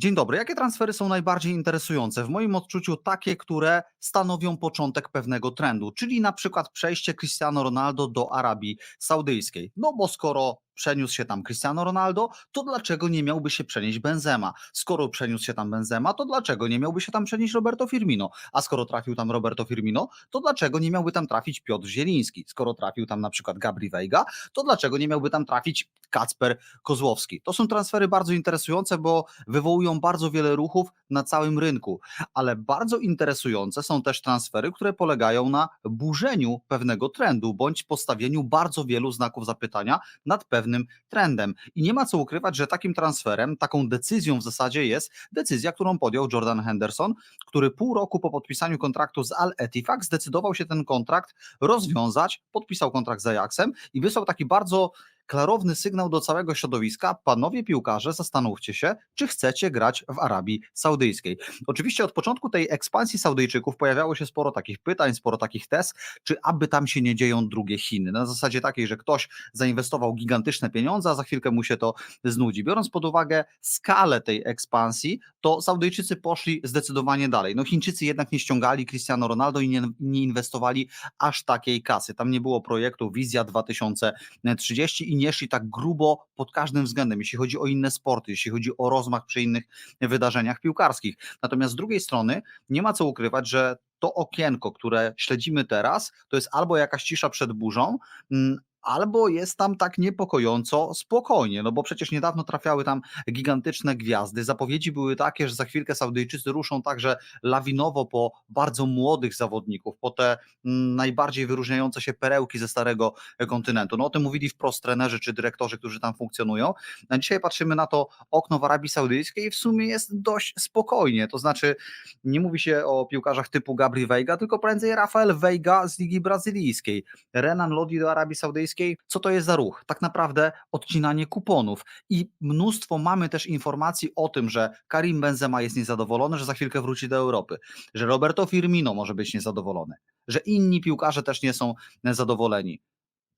Dzień dobry. Jakie transfery są najbardziej interesujące? W moim odczuciu takie, które stanowią początek pewnego trendu, czyli na przykład przejście Cristiano Ronaldo do Arabii Saudyjskiej. No bo skoro przeniósł się tam Cristiano Ronaldo, to dlaczego nie miałby się przenieść Benzema? Skoro przeniósł się tam Benzema, to dlaczego nie miałby się tam przenieść Roberto Firmino? A skoro trafił tam Roberto Firmino, to dlaczego nie miałby tam trafić Piotr Zieliński? Skoro trafił tam na przykład Gabri Veiga, to dlaczego nie miałby tam trafić Kacper Kozłowski? To są transfery bardzo interesujące, bo wywołują bardzo wiele ruchów na całym rynku, ale bardzo interesujące są też transfery, które polegają na burzeniu pewnego trendu bądź postawieniu bardzo wielu znaków zapytania nad pewnym trendem. I nie ma co ukrywać, że takim transferem, taką decyzją w zasadzie jest decyzja, którą podjął Jordan Henderson, który pół roku po podpisaniu kontraktu z Al Ettifaq zdecydował się ten kontrakt rozwiązać, podpisał kontrakt z Ajaxem i wysłał taki bardzo klarowny sygnał do całego środowiska: panowie piłkarze, zastanówcie się, czy chcecie grać w Arabii Saudyjskiej. Oczywiście od początku tej ekspansji Saudyjczyków pojawiało się sporo takich pytań, sporo takich tez, czy aby tam się nie dzieją drugie Chiny. Na zasadzie takiej, że ktoś zainwestował gigantyczne pieniądze, a za chwilkę mu się to znudzi. Biorąc pod uwagę skalę tej ekspansji, to Saudyjczycy poszli zdecydowanie dalej. No Chińczycy jednak nie ściągali Cristiano Ronaldo i nie, nie inwestowali aż takiej kasy. Tam nie było projektu Wizja 2030 i nie szli tak grubo pod każdym względem, jeśli chodzi o inne sporty, jeśli chodzi o rozmach przy innych wydarzeniach piłkarskich. Natomiast z drugiej strony nie ma co ukrywać, że to okienko, które śledzimy teraz, to jest albo jakaś cisza przed burzą, mm, albo jest tam tak niepokojąco spokojnie, no bo przecież niedawno trafiały tam gigantyczne gwiazdy. Zapowiedzi były takie, że za chwilkę Saudyjczycy ruszą także lawinowo po bardzo młodych zawodników, po te mm, najbardziej wyróżniające się perełki ze starego kontynentu. No o tym mówili wprost trenerzy czy dyrektorzy, którzy tam funkcjonują. A dzisiaj patrzymy na to okno w Arabii Saudyjskiej i w sumie jest dość spokojnie. To znaczy, nie mówi się o piłkarzach typu Gabri Veiga, tylko prędzej Rafael Veiga z Ligi Brazylijskiej. Renan Lodi do Arabii Saudyjskiej co to jest za ruch? Tak naprawdę odcinanie kuponów. I mnóstwo mamy też informacji o tym, że Karim Benzema jest niezadowolony, że za chwilkę wróci do Europy, że Roberto Firmino może być niezadowolony, że inni piłkarze też nie są zadowoleni.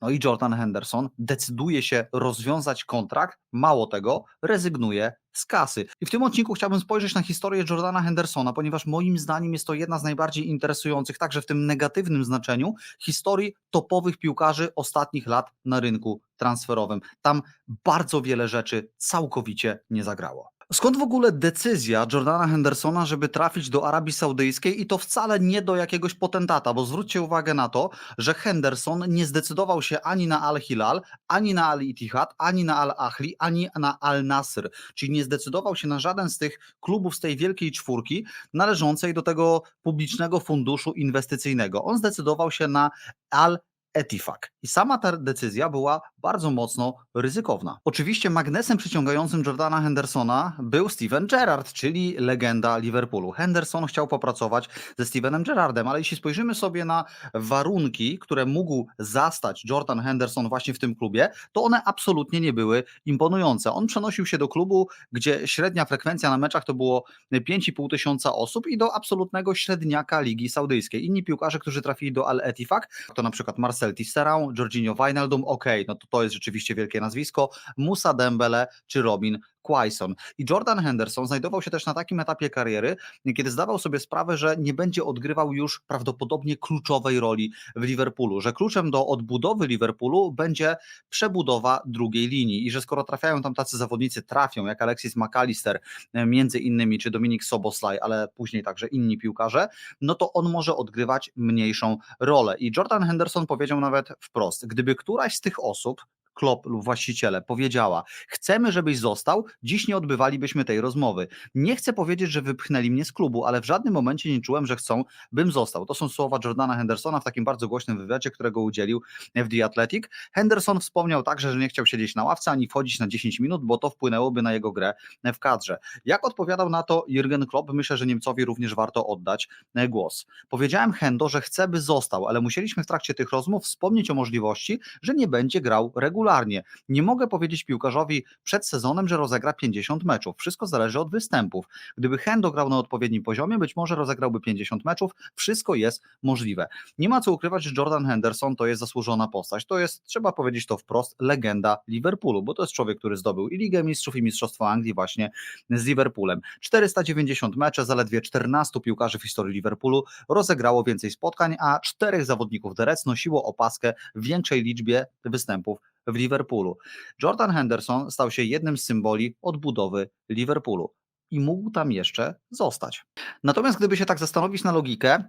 No i Jordan Henderson decyduje się rozwiązać kontrakt, mało tego, rezygnuje z kasy. I w tym odcinku chciałbym spojrzeć na historię Jordana Hendersona, ponieważ moim zdaniem jest to jedna z najbardziej interesujących, także w tym negatywnym znaczeniu, historii topowych piłkarzy ostatnich lat na rynku transferowym. Tam bardzo wiele rzeczy całkowicie nie zagrało. Skąd w ogóle decyzja Jordana Hendersona, żeby trafić do Arabii Saudyjskiej i to wcale nie do jakiegoś potentata, bo zwróćcie uwagę na to, że Henderson nie zdecydował się ani na Al-Hilal, ani na Al-Ittihad, ani na Al-Ahli, ani na Al-Nasr, czyli nie zdecydował się na żaden z tych klubów z tej wielkiej czwórki należącej do tego publicznego funduszu inwestycyjnego. On zdecydował się na Al Etifak. I sama ta decyzja była bardzo mocno ryzykowna. Oczywiście magnesem przyciągającym Jordana Hendersona był Steven Gerrard, czyli legenda Liverpoolu. Henderson chciał popracować ze Stevenem Gerrardem, ale jeśli spojrzymy sobie na warunki, które mógł zastać Jordan Henderson właśnie w tym klubie, to one absolutnie nie były imponujące. On przenosił się do klubu, gdzie średnia frekwencja na meczach to było 5,5 tysiąca osób i do absolutnego średniaka Ligi Saudyjskiej. Inni piłkarze, którzy trafili do Al Etifak, to na przykład Marcel Tisserand, Jorginho Wijnaldum, ok, no to to jest rzeczywiście wielkie nazwisko, Musa Dembele czy Robin Quaison. I Jordan Henderson znajdował się też na takim etapie kariery, kiedy zdawał sobie sprawę, że nie będzie odgrywał już prawdopodobnie kluczowej roli w Liverpoolu, że kluczem do odbudowy Liverpoolu będzie przebudowa drugiej linii i że skoro trafiają tam tacy zawodnicy, trafią jak Alexis McAllister e, między innymi, czy Dominik Soboslaj, ale później także inni piłkarze, no to on może odgrywać mniejszą rolę. I Jordan Henderson powiedział nawet wprost, gdyby któraś z tych osób, Klopp lub właściciele powiedziała: Chcemy, żebyś został, dziś nie odbywalibyśmy tej rozmowy. Nie chcę powiedzieć, że wypchnęli mnie z klubu, ale w żadnym momencie nie czułem, że chcą, bym został. To są słowa Jordana Hendersona w takim bardzo głośnym wywiadzie, którego udzielił w The Athletic. Henderson wspomniał także, że nie chciał siedzieć na ławce ani wchodzić na 10 minut, bo to wpłynęłoby na jego grę w kadrze. Jak odpowiadał na to Jurgen Klopp, myślę, że Niemcowi również warto oddać głos. Powiedziałem Hendo, że chcę, by został, ale musieliśmy w trakcie tych rozmów wspomnieć o możliwości, że nie będzie grał regularnie regularnie. Nie mogę powiedzieć piłkarzowi przed sezonem, że rozegra 50 meczów. Wszystko zależy od występów. Gdyby Hendo grał na odpowiednim poziomie, być może rozegrałby 50 meczów. Wszystko jest możliwe. Nie ma co ukrywać, że Jordan Henderson to jest zasłużona postać. To jest, trzeba powiedzieć to wprost, legenda Liverpoolu, bo to jest człowiek, który zdobył i Ligę Mistrzów, i Mistrzostwo Anglii właśnie z Liverpoolem. 490 mecze, zaledwie 14 piłkarzy w historii Liverpoolu rozegrało więcej spotkań, a czterech zawodników Reds nosiło opaskę w większej liczbie występów w Liverpoolu. Jordan Henderson stał się jednym z symboli odbudowy Liverpoolu i mógł tam jeszcze zostać. Natomiast gdyby się tak zastanowić na logikę,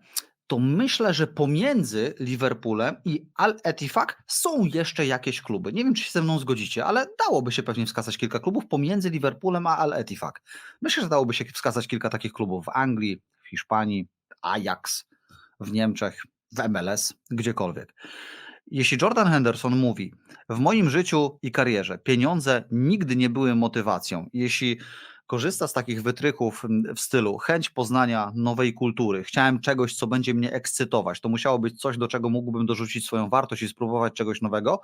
to myślę, że pomiędzy Liverpoolem i Al Ettifaq są jeszcze jakieś kluby. Nie wiem, czy się ze mną zgodzicie, ale dałoby się pewnie wskazać kilka klubów pomiędzy Liverpoolem a Al Ettifaq. Myślę, że dałoby się wskazać kilka takich klubów w Anglii, w Hiszpanii, Ajax, w Niemczech, w MLS, gdziekolwiek. Jeśli Jordan Henderson mówi, w moim życiu i karierze pieniądze nigdy nie były motywacją, jeśli korzysta z takich wytrychów w stylu chęć poznania nowej kultury, chciałem czegoś, co będzie mnie ekscytować, to musiało być coś, do czego mógłbym dorzucić swoją wartość i spróbować czegoś nowego,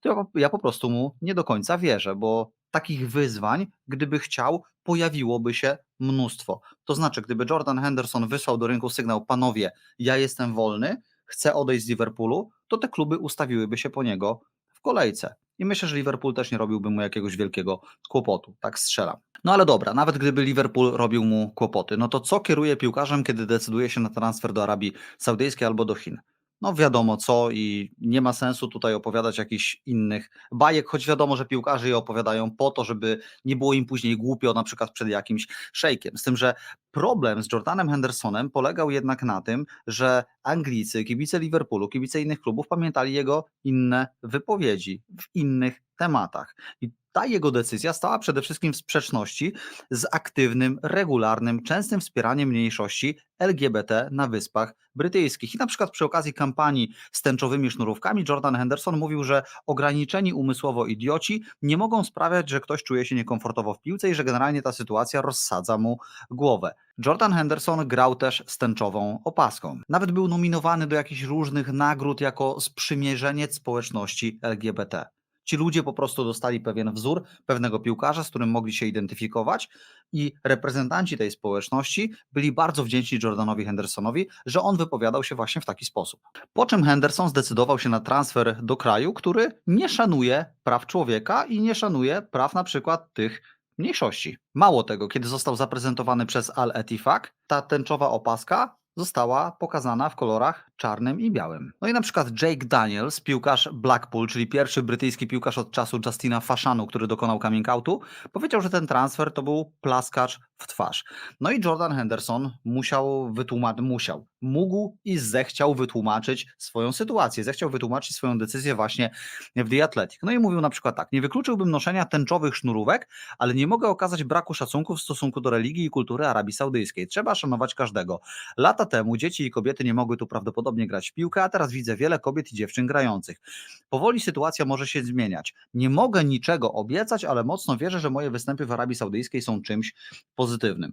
to ja, ja po prostu mu nie do końca wierzę, bo takich wyzwań, gdyby chciał, pojawiłoby się mnóstwo. To znaczy, gdyby Jordan Henderson wysłał do rynku sygnał, panowie, ja jestem wolny, chcę odejść z Liverpoolu, to te kluby ustawiłyby się po niego w kolejce. I myślę, że Liverpool też nie robiłby mu jakiegoś wielkiego kłopotu. Tak strzelam. No ale dobra, nawet gdyby Liverpool robił mu kłopoty, no to co kieruje piłkarzem, kiedy decyduje się na transfer do Arabii Saudyjskiej albo do Chin? No wiadomo co i nie ma sensu tutaj opowiadać jakichś innych bajek, choć wiadomo, że piłkarze je opowiadają po to, żeby nie było im później głupio na przykład przed jakimś szejkiem. Z tym, że problem z Jordanem Hendersonem polegał jednak na tym, że Anglicy, kibice Liverpoolu, kibice innych klubów pamiętali jego inne wypowiedzi w innych tematach. I ta jego decyzja stała przede wszystkim w sprzeczności z aktywnym, regularnym, częstym wspieraniem mniejszości LGBT na Wyspach Brytyjskich. I na przykład przy okazji kampanii z tęczowymi sznurówkami Jordan Henderson mówił, że ograniczeni umysłowo idioci nie mogą sprawiać, że ktoś czuje się niekomfortowo w piłce i że generalnie ta sytuacja rozsadza mu głowę. Jordan Henderson grał też z tęczową opaską. Nawet był nominowany do jakichś różnych nagród jako sprzymierzeniec społeczności LGBT. Ci ludzie po prostu dostali pewien wzór pewnego piłkarza, z którym mogli się identyfikować, i reprezentanci tej społeczności byli bardzo wdzięczni Jordanowi Hendersonowi, że on wypowiadał się właśnie w taki sposób. Po czym Henderson zdecydował się na transfer do kraju, który nie szanuje praw człowieka i nie szanuje praw na przykład tych mniejszości. Mało tego, kiedy został zaprezentowany przez Al Ettifaq, ta tęczowa opaska została pokazana w kolorach czarnym i białym. No i na przykład Jake Daniels, piłkarz Blackpool, czyli pierwszy brytyjski piłkarz od czasu Justina Fashanu, który dokonał coming outu, powiedział, że ten transfer to był plaskacz w twarz. No i Jordan Henderson musiał wytłumaczyć, musiał, mógł i zechciał wytłumaczyć swoją sytuację, zechciał wytłumaczyć swoją decyzję właśnie w The Athletic. No i mówił na przykład tak, nie wykluczyłbym noszenia tęczowych sznurówek, ale nie mogę okazać braku szacunku w stosunku do religii i kultury Arabii Saudyjskiej. Trzeba szanować każdego. Lata temu dzieci i kobiety nie mogły tu prawdopodobnie grać w piłkę, a teraz widzę wiele kobiet i dziewczyn grających. Powoli sytuacja może się zmieniać. Nie mogę niczego obiecać, ale mocno wierzę, że moje występy w Arabii Saudyjskiej są czymś pozytywnym.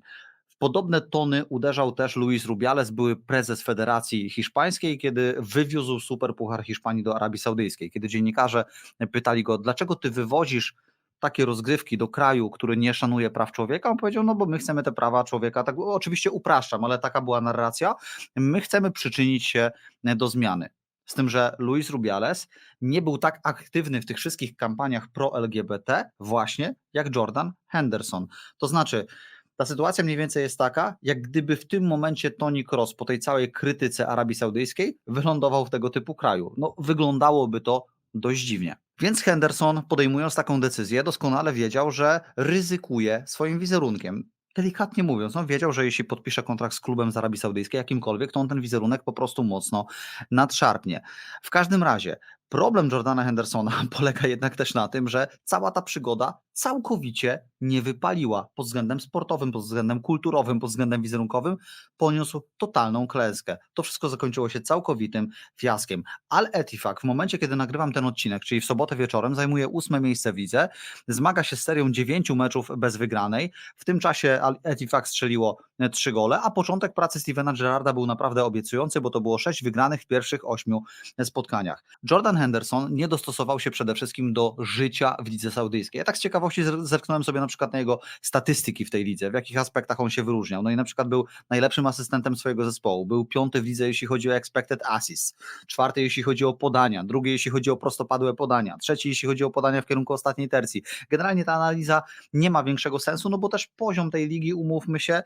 W podobne tony uderzał też Luis Rubiales, były prezes Federacji Hiszpańskiej, kiedy wywiózł Superpuchar Hiszpanii do Arabii Saudyjskiej. Kiedy dziennikarze pytali go, dlaczego ty wywozisz takie rozgrywki do kraju, który nie szanuje praw człowieka, on powiedział, no bo my chcemy te prawa człowieka, tak oczywiście upraszczam, ale taka była narracja, my chcemy przyczynić się do zmiany. Z tym, że Luis Rubiales nie był tak aktywny w tych wszystkich kampaniach pro-LGBT właśnie jak Jordan Henderson. To znaczy, ta sytuacja mniej więcej jest taka, jak gdyby w tym momencie Tony Cross po tej całej krytyce Arabii Saudyjskiej wylądował w tego typu kraju. No, wyglądałoby to dość dziwnie. Więc Henderson, podejmując taką decyzję, doskonale wiedział, że ryzykuje swoim wizerunkiem. Delikatnie mówiąc, on wiedział, że jeśli podpisze kontrakt z klubem z Arabii Saudyjskiej, jakimkolwiek, to on ten wizerunek po prostu mocno nadszarpnie. W każdym razie, problem Jordana Hendersona polega jednak też na tym, że cała ta przygoda całkowicie nie wypaliła pod względem sportowym, pod względem kulturowym, pod względem wizerunkowym, poniósł totalną klęskę. To wszystko zakończyło się całkowitym fiaskiem. Al Etifak w momencie, kiedy nagrywam ten odcinek, czyli w sobotę wieczorem, zajmuje ósme miejsce w lidze, zmaga się z serią dziewięciu meczów bez wygranej. W tym czasie Al Etifak strzeliło trzy gole, a początek pracy Stevena Gerrarda był naprawdę obiecujący, bo to było sześć wygranych w pierwszych ośmiu spotkaniach. Jordan Henderson nie dostosował się przede wszystkim do życia w lidze saudyjskiej. Ja tak z ciekawości zer- zerknąłem sobie na przykład na jego statystyki w tej lidze, w jakich aspektach on się wyróżniał. No i na przykład był najlepszym asystentem swojego zespołu, był piąty w lidze, jeśli chodzi o expected assists, czwarty, jeśli chodzi o podania, drugi, jeśli chodzi o prostopadłe podania, trzeci, jeśli chodzi o podania w kierunku ostatniej tercji. Generalnie ta analiza nie ma większego sensu, no bo też poziom tej ligi, umówmy się,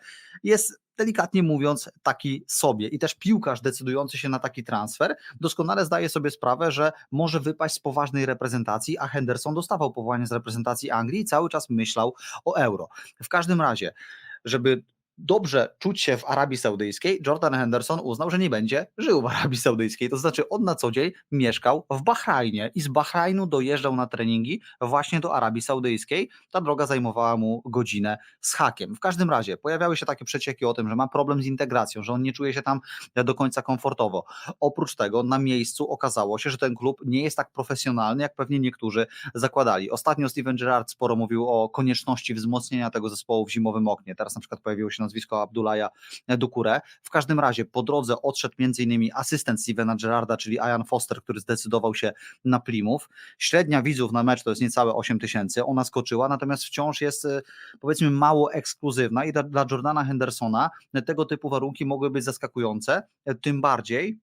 jest delikatnie mówiąc taki sobie i też piłkarz decydujący się na taki transfer doskonale zdaje sobie sprawę, że może wypaść z poważnej reprezentacji, a Henderson dostawał powołanie z reprezentacji Anglii i cały czas myślał o euro. W każdym razie, żeby dobrze czuć się w Arabii Saudyjskiej, Jordan Henderson uznał, że nie będzie żył w Arabii Saudyjskiej. To znaczy, on na co dzień mieszkał w Bahrajnie i z Bahrajnu dojeżdżał na treningi właśnie do Arabii Saudyjskiej. Ta droga zajmowała mu godzinę z hakiem. W każdym razie pojawiały się takie przecieki o tym, że ma problem z integracją, że on nie czuje się tam do końca komfortowo. Oprócz tego na miejscu okazało się, że ten klub nie jest tak profesjonalny, jak pewnie niektórzy zakładali. Ostatnio Steven Gerrard sporo mówił o konieczności wzmocnienia tego zespołu w zimowym oknie. Teraz na przykład pojawiło się nazwisko Abdullaha Dukure. W każdym razie po drodze odszedł m.in. asystent Stevena Gerrarda, czyli Ian Foster, który zdecydował się na Plymouth. Średnia widzów na mecz to jest niecałe 8 tysięcy. Ona skoczyła, natomiast wciąż jest e, powiedzmy mało ekskluzywna i dla, dla Jordana Hendersona tego typu warunki mogły być zaskakujące, e, tym bardziej,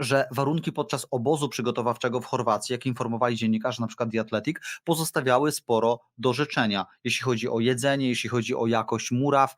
że warunki podczas obozu przygotowawczego w Chorwacji, jak informowali dziennikarze, na przykład The Athletic, pozostawiały sporo do życzenia, jeśli chodzi o jedzenie, jeśli chodzi o jakość muraw.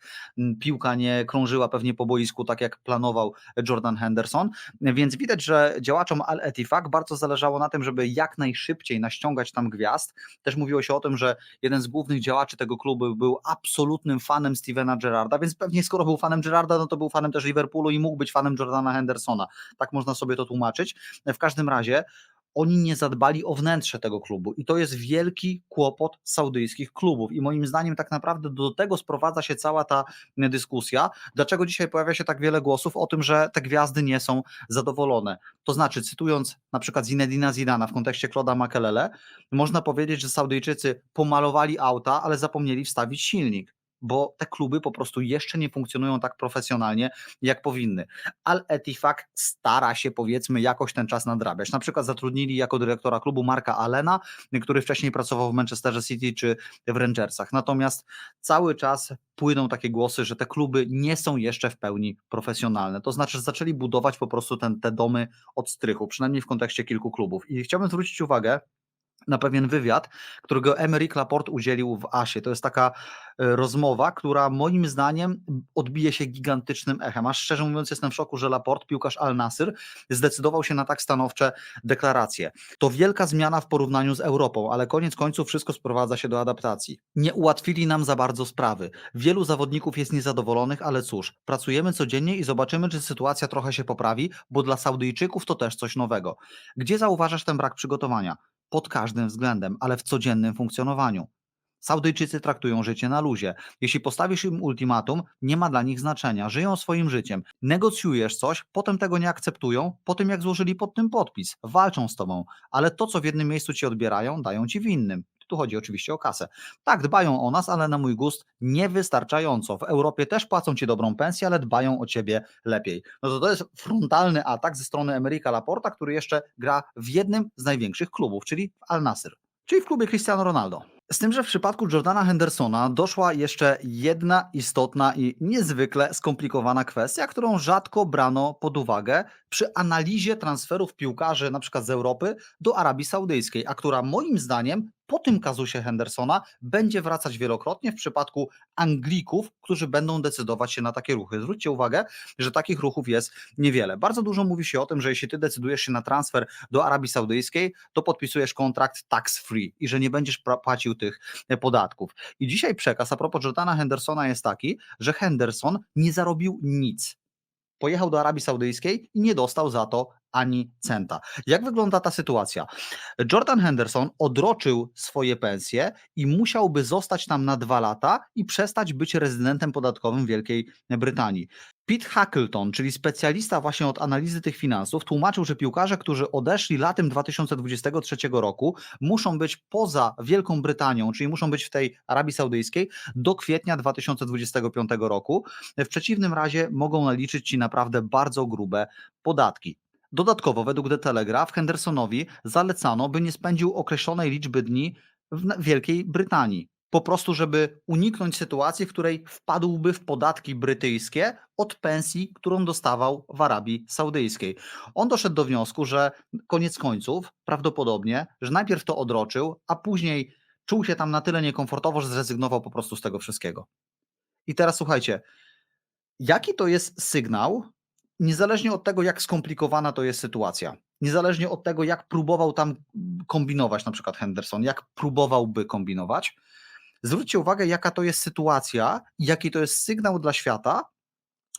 Piłka nie krążyła pewnie po boisku tak, jak planował Jordan Henderson, więc widać, że działaczom Al Etifak bardzo zależało na tym, żeby jak najszybciej naściągać tam gwiazd. Też mówiło się o tym, że jeden z głównych działaczy tego klubu był absolutnym fanem Stevena Gerrarda, więc pewnie skoro był fanem Gerrarda, no to był fanem też Liverpoolu i mógł być fanem Jordana Hendersona. Tak można sobie to tłumaczyć. W każdym razie oni nie zadbali o wnętrze tego klubu i to jest wielki kłopot saudyjskich klubów i moim zdaniem tak naprawdę do tego sprowadza się cała ta dyskusja, dlaczego dzisiaj pojawia się tak wiele głosów o tym, że te gwiazdy nie są zadowolone. To znaczy, cytując na przykład Zinedina Zidana w kontekście Claude'a Makelele, można powiedzieć, że Saudyjczycy pomalowali auta, ale zapomnieli wstawić silnik bo te kluby po prostu jeszcze nie funkcjonują tak profesjonalnie, jak powinny. Al Etifak stara się powiedzmy jakoś ten czas nadrabiać. Na przykład zatrudnili jako dyrektora klubu Marka Allena, który wcześniej pracował w Manchesterze City czy w Rangersach. Natomiast cały czas płyną takie głosy, że te kluby nie są jeszcze w pełni profesjonalne. To znaczy, że zaczęli budować po prostu ten, te domy od strychu, przynajmniej w kontekście kilku klubów. I chciałbym zwrócić uwagę, na pewien wywiad, którego Emerick Laporte udzielił w Asie. To jest taka e, rozmowa, która moim zdaniem odbije się gigantycznym echem. Aż szczerze mówiąc jestem w szoku, że Laporte, piłkarz Al Nasr, zdecydował się na tak stanowcze deklaracje. To wielka zmiana w porównaniu z Europą, ale koniec końców wszystko sprowadza się do adaptacji. Nie ułatwili nam za bardzo sprawy. Wielu zawodników jest niezadowolonych, ale cóż, pracujemy codziennie i zobaczymy, czy sytuacja trochę się poprawi, bo dla Saudyjczyków to też coś nowego. Gdzie zauważasz ten brak przygotowania? Pod każdym względem, ale w codziennym funkcjonowaniu. Saudyjczycy traktują życie na luzie. Jeśli postawisz im ultimatum, nie ma dla nich znaczenia. Żyją swoim życiem. Negocjujesz coś, potem tego nie akceptują, po tym jak złożyli pod tym podpis. Walczą z tobą, ale to, co w jednym miejscu ci odbierają, dają ci w innym. Tu chodzi oczywiście o kasę. Tak, dbają o nas, ale na mój gust niewystarczająco. W Europie też płacą ci dobrą pensję, ale dbają o ciebie lepiej. No to to jest frontalny atak ze strony Emeryka Laporta, który jeszcze gra w jednym z największych klubów, czyli w Al Nasr, czyli w klubie Cristiano Ronaldo. Z tym, że w przypadku Jordana Hendersona doszła jeszcze jedna istotna i niezwykle skomplikowana kwestia, którą rzadko brano pod uwagę przy analizie transferów piłkarzy na przykład z Europy do Arabii Saudyjskiej, a która moim zdaniem po tym kazusie Hendersona będzie wracać wielokrotnie w przypadku Anglików, którzy będą decydować się na takie ruchy. Zwróćcie uwagę, że takich ruchów jest niewiele. Bardzo dużo mówi się o tym, że jeśli ty decydujesz się na transfer do Arabii Saudyjskiej, to podpisujesz kontrakt tax free i że nie będziesz płacił tych e, podatków. I dzisiaj przekaz a propos Jordana Hendersona jest taki, że Henderson nie zarobił nic. Pojechał do Arabii Saudyjskiej i nie dostał za to ani centa. Jak wygląda ta sytuacja? Jordan Henderson odroczył swoje pensje i musiałby zostać tam na dwa lata i przestać być rezydentem podatkowym Wielkiej Brytanii. Pete Hackleton, czyli specjalista właśnie od analizy tych finansów, tłumaczył, że piłkarze, którzy odeszli latem 2023 roku, muszą być poza Wielką Brytanią, czyli muszą być w tej Arabii Saudyjskiej do kwietnia 2025 roku. W przeciwnym razie mogą naliczyć ci naprawdę bardzo grube podatki. Dodatkowo, według The Telegraph, Hendersonowi zalecano, by nie spędził określonej liczby dni w Wielkiej Brytanii. Po prostu, żeby uniknąć sytuacji, w której wpadłby w podatki brytyjskie od pensji, którą dostawał w Arabii Saudyjskiej. On doszedł do wniosku, że koniec końców, prawdopodobnie, że najpierw to odroczył, a później czuł się tam na tyle niekomfortowo, że zrezygnował po prostu z tego wszystkiego. I teraz słuchajcie, jaki to jest sygnał, niezależnie od tego, jak skomplikowana to jest sytuacja, niezależnie od tego, jak próbował tam kombinować, na przykład Henderson, jak próbowałby kombinować, zwróćcie uwagę, jaka to jest sytuacja jaki to jest sygnał dla świata,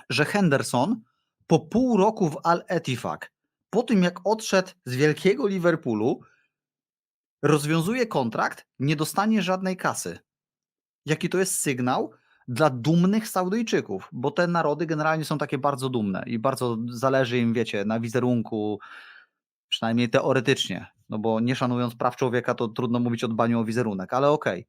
że Henderson po pół roku w Al Ettifaq, po tym jak odszedł z wielkiego Liverpoolu, rozwiązuje kontrakt, nie dostanie żadnej kasy. Jaki to jest sygnał dla dumnych Saudyjczyków, bo te narody generalnie są takie bardzo dumne i bardzo zależy im, wiecie, na wizerunku, przynajmniej teoretycznie, no bo nie szanując praw człowieka, to trudno mówić o dbaniu o wizerunek, ale okej.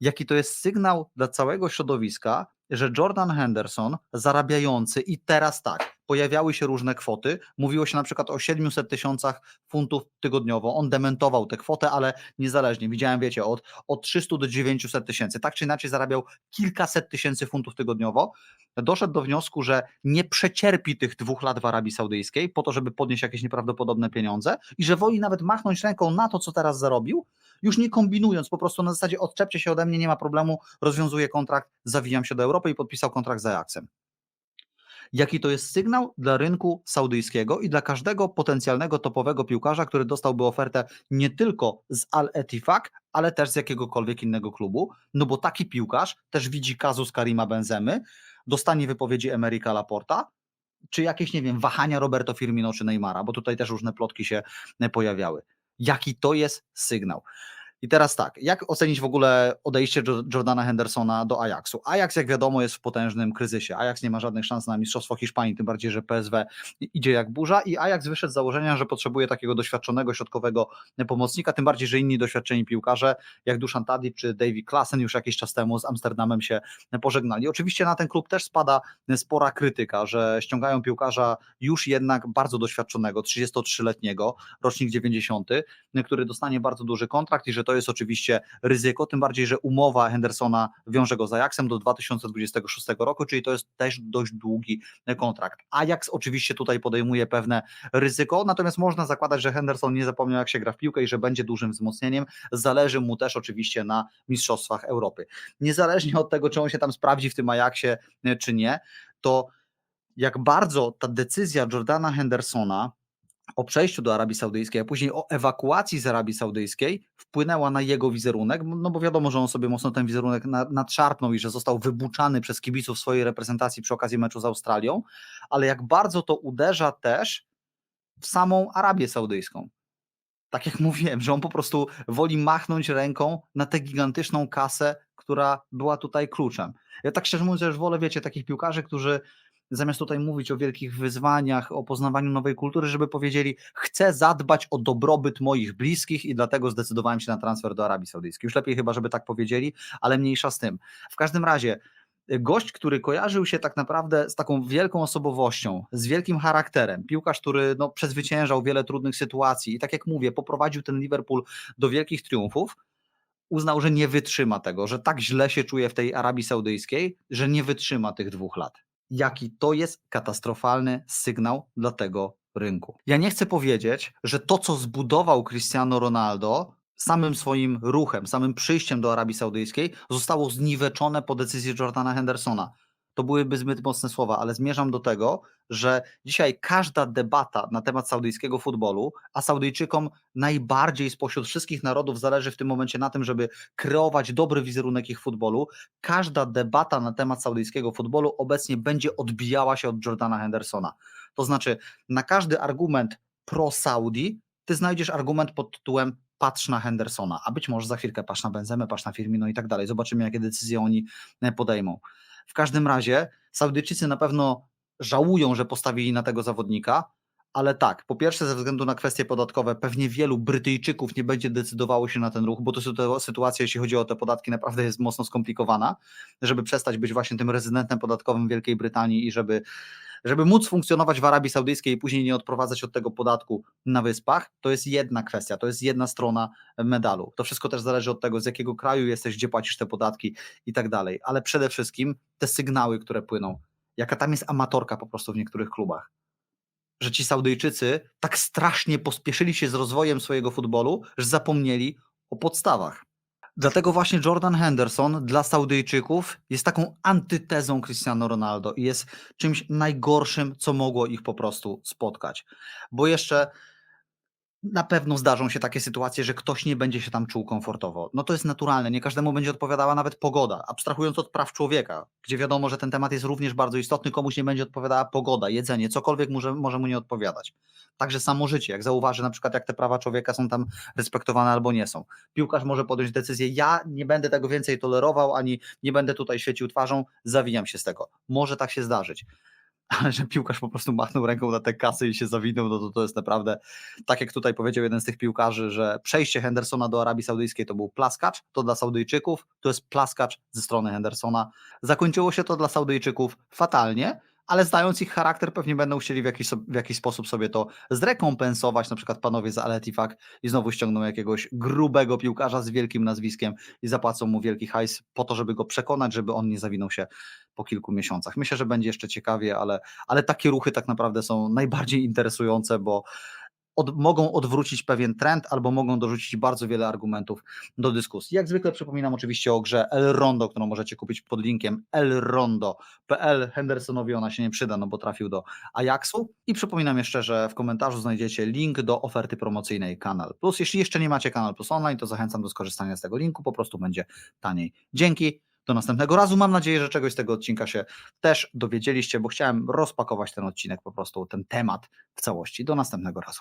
Jaki to jest sygnał dla całego środowiska, że Jordan Henderson, zarabiający i teraz tak, pojawiały się różne kwoty, mówiło się na przykład o 700 tysiącach funtów tygodniowo, on dementował tę kwotę, ale niezależnie, widziałem, wiecie, od, od 300 do 900 tysięcy, tak czy inaczej zarabiał kilkaset tysięcy funtów tygodniowo, doszedł do wniosku, że nie przecierpi tych dwóch lat w Arabii Saudyjskiej po to, żeby podnieść jakieś nieprawdopodobne pieniądze i że woli nawet machnąć ręką na to, co teraz zarobił, już nie kombinując, po prostu na zasadzie odczepcie się ode mnie, nie ma problemu, rozwiązuję kontrakt, zawijam się do Europy i podpisał kontrakt z Ajaxem. Jaki to jest sygnał dla rynku saudyjskiego i dla każdego potencjalnego topowego piłkarza, który dostałby ofertę nie tylko z Al Ettifaq, ale też z jakiegokolwiek innego klubu, no bo taki piłkarz też widzi kazus Karima Benzemy, dostanie wypowiedzi Emerika Laporta, czy jakieś, nie wiem, wahania Roberto Firmino czy Neymara, bo tutaj też różne plotki się pojawiały. Jaki to jest sygnał? I teraz tak, jak ocenić w ogóle odejście Jo- Jordana Hendersona do Ajaxu? Ajax, jak wiadomo, jest w potężnym kryzysie. Ajax nie ma żadnych szans na Mistrzostwo Hiszpanii, tym bardziej, że PSW idzie jak burza i Ajax wyszedł z założenia, że potrzebuje takiego doświadczonego środkowego pomocnika, tym bardziej, że inni doświadczeni piłkarze, jak Dusan Tadic czy Davy Klassen już jakiś czas temu z Amsterdamem się pożegnali. Oczywiście na ten klub też spada spora krytyka, że ściągają piłkarza już jednak bardzo doświadczonego, 33-letniego, rocznik 90, który dostanie bardzo duży kontrakt i że to jest oczywiście ryzyko, tym bardziej, że umowa Hendersona wiąże go z Ajaxem do 2026 roku, czyli to jest też dość długi kontrakt. Ajax oczywiście tutaj podejmuje pewne ryzyko, natomiast można zakładać, że Henderson nie zapomniał jak się gra w piłkę i że będzie dużym wzmocnieniem. Zależy mu też oczywiście na Mistrzostwach Europy. Niezależnie od tego, czy on się tam sprawdzi w tym Ajaxie, e, czy nie, to jak bardzo ta decyzja Jordana Hendersona o przejściu do Arabii Saudyjskiej, a później o ewakuacji z Arabii Saudyjskiej wpłynęła na jego wizerunek, no bo wiadomo, że on sobie mocno ten wizerunek na- nadszarpnął i że został wybuczany przez kibiców swojej reprezentacji przy okazji meczu z Australią, ale jak bardzo to uderza też w samą Arabię Saudyjską. Tak jak mówiłem, że on po prostu woli machnąć ręką na tę gigantyczną kasę, która była tutaj kluczem. Ja tak szczerze mówiąc, już wolę, wiecie, takich piłkarzy, którzy zamiast tutaj mówić o wielkich wyzwaniach, o poznawaniu nowej kultury, żeby powiedzieli, chcę zadbać o dobrobyt moich bliskich i dlatego zdecydowałem się na transfer do Arabii Saudyjskiej. Już lepiej chyba, żeby tak powiedzieli, ale mniejsza z tym. W każdym razie, y, gość, który kojarzył się tak naprawdę z taką wielką osobowością, z wielkim charakterem, piłkarz, który no, przezwyciężał wiele trudnych sytuacji i tak jak mówię, poprowadził ten Liverpool do wielkich triumfów, uznał, że nie wytrzyma tego, że tak źle się czuje w tej Arabii Saudyjskiej, że nie wytrzyma tych dwóch lat. Jaki to jest katastrofalny sygnał dla tego rynku. Ja nie chcę powiedzieć, że to, co zbudował Cristiano Ronaldo, samym swoim ruchem, samym przyjściem do Arabii Saudyjskiej, zostało zniweczone po decyzji Jordana Hendersona. To byłyby zbyt mocne słowa, ale zmierzam do tego, że dzisiaj każda debata na temat saudyjskiego futbolu, a Saudyjczykom najbardziej spośród wszystkich narodów zależy w tym momencie na tym, żeby kreować dobry wizerunek ich futbolu. Każda debata na temat saudyjskiego futbolu obecnie będzie odbijała się od Jordana Hendersona. To znaczy, na każdy argument pro-Saudi, ty znajdziesz argument pod tytułem patrz na Hendersona, a być może za chwilkę patrz na Benzemę, patrz na Firmino i tak dalej. Zobaczymy, jakie decyzje oni e, podejmą. W każdym razie Saudyjczycy na pewno żałują, że postawili na tego zawodnika, ale tak, po pierwsze ze względu na kwestie podatkowe pewnie wielu Brytyjczyków nie będzie decydowało się na ten ruch, bo to sytu- sytuacja, jeśli chodzi o te podatki, naprawdę jest mocno skomplikowana, żeby przestać być właśnie tym rezydentem podatkowym Wielkiej Brytanii i żeby, żeby móc funkcjonować w Arabii Saudyjskiej i później nie odprowadzać od tego podatku na wyspach, to jest jedna kwestia, to jest jedna strona medalu. To wszystko też zależy od tego, z jakiego kraju jesteś, gdzie płacisz te podatki i tak dalej, ale przede wszystkim te sygnały, które płyną, jaka tam jest amatorka po prostu w niektórych klubach że ci Saudyjczycy tak strasznie pospieszyli się z rozwojem swojego futbolu, że zapomnieli o podstawach. Dlatego właśnie Jordan Henderson dla Saudyjczyków jest taką antytezą Cristiano Ronaldo i jest czymś najgorszym, co mogło ich po prostu spotkać. Bo jeszcze na pewno zdarzą się takie sytuacje, że ktoś nie będzie się tam czuł komfortowo. No to jest naturalne, nie każdemu będzie odpowiadała nawet pogoda, abstrahując od praw człowieka, gdzie wiadomo, że ten temat jest również bardzo istotny, komuś nie będzie odpowiadała pogoda, jedzenie, cokolwiek może, może mu nie odpowiadać. Także samo życie, jak zauważy na przykład, jak te prawa człowieka są tam respektowane albo nie są. Piłkarz może podjąć decyzję, ja nie będę tego więcej tolerował, ani nie będę tutaj świecił twarzą, zawijam się z tego. Może tak się zdarzyć ale że piłkarz po prostu machnął ręką na te kasy i się zawinął, no to to jest naprawdę, tak jak tutaj powiedział jeden z tych piłkarzy, że przejście Hendersona do Arabii Saudyjskiej to był plaskacz, to dla Saudyjczyków, to jest plaskacz ze strony Hendersona. Zakończyło się to dla Saudyjczyków fatalnie, ale znając ich charakter pewnie będą chcieli w jakiś, w jakiś sposób sobie to zrekompensować, na przykład panowie z Aletifak i znowu ściągną jakiegoś grubego piłkarza z wielkim nazwiskiem i zapłacą mu wielki hajs po to, żeby go przekonać, żeby on nie zawinął się po kilku miesiącach. Myślę, że będzie jeszcze ciekawie, ale, ale takie ruchy tak naprawdę są najbardziej interesujące, bo od, mogą odwrócić pewien trend albo mogą dorzucić bardzo wiele argumentów do dyskusji. Jak zwykle przypominam oczywiście o grze El Rondo, którą możecie kupić pod linkiem elrondo.pl. Hendersonowi ona się nie przyda, no bo trafił do Ajaxu. I przypominam jeszcze, że w komentarzu znajdziecie link do oferty promocyjnej Kanal Plus. Jeśli jeszcze nie macie Kanal Plus Online, to zachęcam do skorzystania z tego linku, po prostu będzie taniej. Dzięki. Do następnego razu. Mam nadzieję, że czegoś z tego odcinka się też dowiedzieliście, bo chciałem rozpakować ten odcinek, po prostu ten temat w całości. Do następnego razu.